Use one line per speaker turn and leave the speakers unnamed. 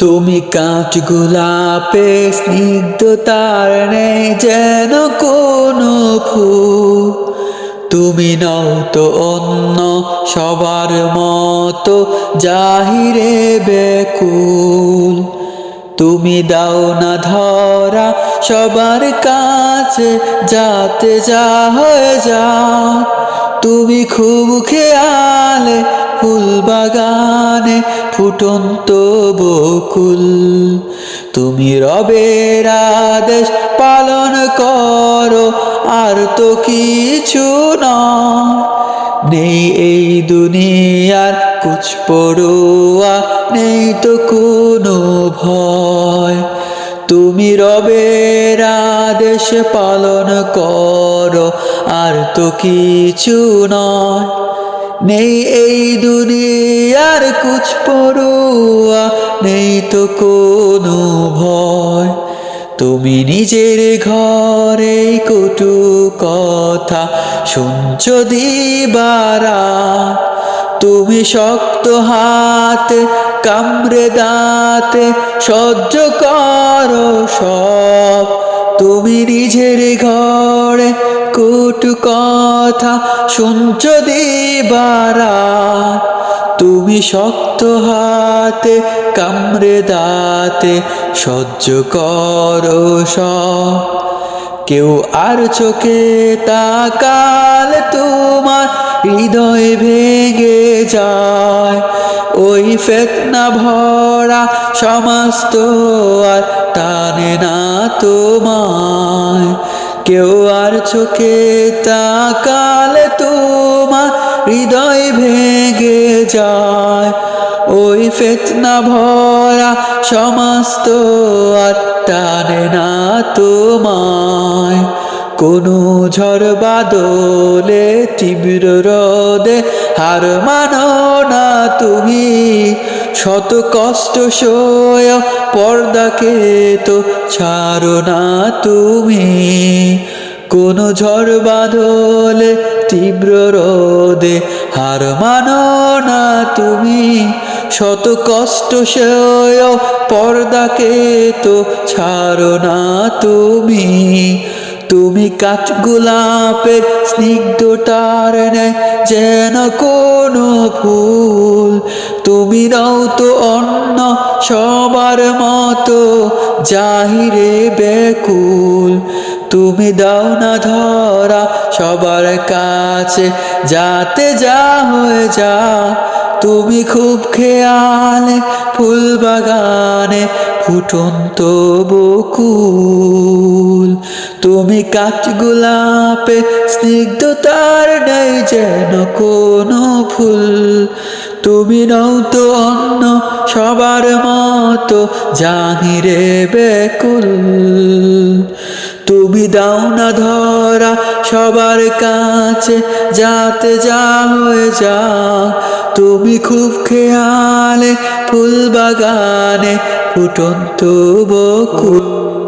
তুমি কাঠ গোলাপে স্নিগ্ধতার নেই যেন কোনো ফুল। তুমি নও তো অন্য সবার মতো জাহিরে বেকুল। তুমি দাও না ধরা সবার কাছে যাতে যা হয়ে যা তুমি খুব খেয়ালে ফুল বাগানে ফুটন্ত বকুল। তুমি রবের আদেশ পালন করো, আর তো কিছু নয়। নেই এই দুনিয়ার কুছ পড়ুয়া, নেই তো কোনো ভয়। তুমি রবের আদেশ পালন করো, আর তো কিছু নয়। নেই এই দুনিয়ার কুছ পড়ুয়া নেই তো কোনো ভয়। তুমি নিজের ঘরে কটু কথা শুনছ দিবারা। তুমি শক্ত হাতে, কামড়ে দাঁতে, সহ্য করো সব। তুমি নিজের ঘরে কটু কথা শুনছ দিবারা। তুমি শক্ত হাতে, কামড়ে দাঁতে সহ্য করো কেউ আর চোখে তাকাল তোমার হৃদয় ভেঙে যায়। ওই ফেতনা ভরা সমস্ত আর টানে না তোমায়। কেউ আর চোখে তাকালে তোমার হৃদয় ভেঙে যায়। ওই ফেতনা ভরা সমস্ত আর টানে না তোমায়। কোনো ঝড় বাদলে তীব্র রোদে হার মানো না তুমি। শত কষ্ট সয় পর্দাকে তো ছাড়ো না তুমি। কোন ঝড় বাদলে তীব্র রোদে হার মানো না তুমি। শত কষ্ট সয় পর্দাকে তো ছাড়ো না তুমি। তুমি কাঠ গোলাপের স্নিগ্ধতার নেয় যেন কোনো ফুল তুমি নাও তো অন্য সবার মতো, জাহিরে বেকুল। তুমি দাও না ধরা সবার কাছে, যাতে যা হয়ে যা। তুমি খুব খেয়ালে ফুল বাগানে ফুটন্ত বকুল। তুমি কাঠ গোলাপে স্নিগ্ধতার নেই যেন কোনো ফুল। তুমি নও তো অন্য সবার মতো জাহিরে বেকুল। তুমি দাও না ধরা সবার কাছে, যাতে যা হয়ে যা তুমি খুব খেয়ালে ফুল বাগানে ফুটন্ত বকুল।